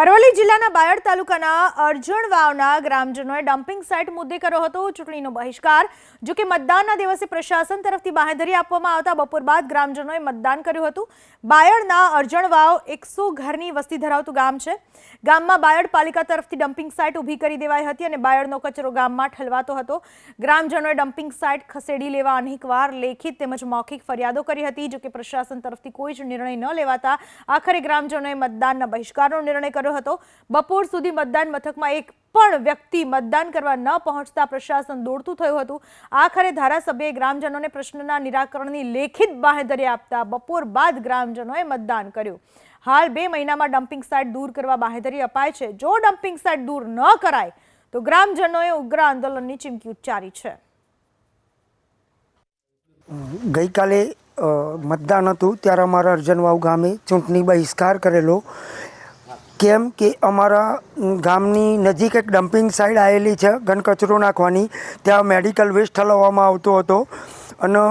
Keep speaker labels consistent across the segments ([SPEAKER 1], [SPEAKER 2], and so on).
[SPEAKER 1] અરવલ્લી જિલ્લાના બાયડ તાલુકાના અરજણ વાવના ગ્રામજનોએ ડમ્પિંગ સાઇટ મુદ્દે કર્યો હતો. ચૂંટણીનો બહિષ્કાર, જો કે મતદાનના દિવસે પ્રશાસન તરફથી બાંહેધરી આપવામાં આવતા બપોર બાદ ગ્રામજનોએ મતદાન કર્યું હતું. બાયડના અરજણ વાવ એકસો ઘરની વસ્તી ધરાવતું ગામ છે. ગામમાં બાયડ પાલિકા તરફથી ડમ્પિંગ સાઇટ ઊભી કરી દેવાઈ હતી અને બાયડનો કચરો ગામમાં ઠલવાતો હતો. ગ્રામજનોએ ડમ્પિંગ સાઇટ ખસેડી લેવા અનેકવાર લેખિત તેમજ મૌખિક ફરિયાદો કરી હતી. જો કે પ્રશાસન તરફથી કોઈ જ નિર્ણય ન લેવાતા આખરે ગ્રામજનોએ મતદાનના બહિષ્કારનો નિર્ણય કર્યો હતો. બપોર સુધી મતદાન મથકમાં એક પણ વ્યક્તિ મતદાન કરવા ન પહોંચતા પ્રશાસન દોડતું થયું હતું. આખરે ધારાસભ્યએ ગ્રામજનોને પ્રશ્નના નિરાકરણની લેખિત બાહેધરી આપતા બપોર બાદ ગ્રામજનોએ મતદાન કર્યું. હાલ બે મહિનામાં ડમ્પિંગ સાઇટ દૂર કરવા બાહેધરી અપાય છે. જો ડમ્પિંગ સાઇટ દૂર ન કરાય, તો ગ્રામજનોએ ઉગ્ર આંદોલનની ચીમકી ઉચ્ચારી છે.
[SPEAKER 2] ગઈકાલે મતદાન હતું. ત્યારે અમારા અર્જનવાવ ગામે ચૂંટણી બહિષ્કાર કરેલો. કેમ કે અમારા ગામની નજીક એક ડમ્પિંગ સાઇડ આવેલી છે, ઘન કચરો નાખવાની. ત્યાં મેડિકલ વેસ્ટ ઠલવવામાં આવતો હતો. અને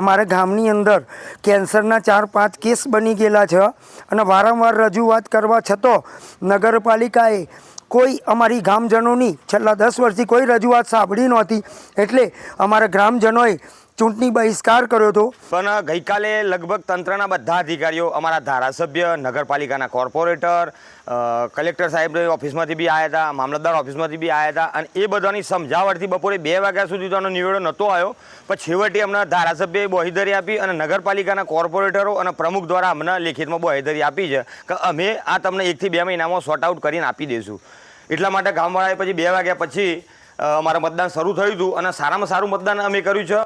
[SPEAKER 2] અમારા ગામની અંદર કેન્સરના ચાર પાંચ કેસ બની ગયેલા છે. અને વારંવાર રજૂઆત કરવા છતાં નગરપાલિકાએ કોઈ અમારી ગામજનોની છેલ્લા દસ વર્ષથી કોઈ રજૂઆત સાંભળી નહોતી. એટલે અમારા ગ્રામજનોએ ચૂંટણી બહિષ્કાર કર્યો હતો.
[SPEAKER 3] પણ ગઈકાલે લગભગ તંત્રના બધા અધિકારીઓ, અમારા ધારાસભ્ય, નગરપાલિકાના કોર્પોરેટર કલેક્ટર સાહેબની ઓફિસમાંથી બી આવ્યા હતા, મામલતદાર ઓફિસમાંથી બી આવ્યા હતા અને એ બધાની સમજાવટથી બપોરે બે વાગ્યા સુધી તો આનો નિવેડો નહોતો આવ્યો. પણ છેવટે અમને ધારાસભ્યએ બોહીધરી આપી અને નગરપાલિકાના કોર્પોરેટરો અને પ્રમુખ દ્વારા અમને લેખિતમાં બોહીધરી આપી છે કે અમે આ તમને એકથી બે મહિનામાં સોર્ટ આઉટ કરીને આપી દઈશું એટલા માટે ગામવાળાએ પછી બે વાગ્યા પછી અમારું મતદાન શરૂ થયું હતું અને સારામાં સારું મતદાન અમે કર્યું છે.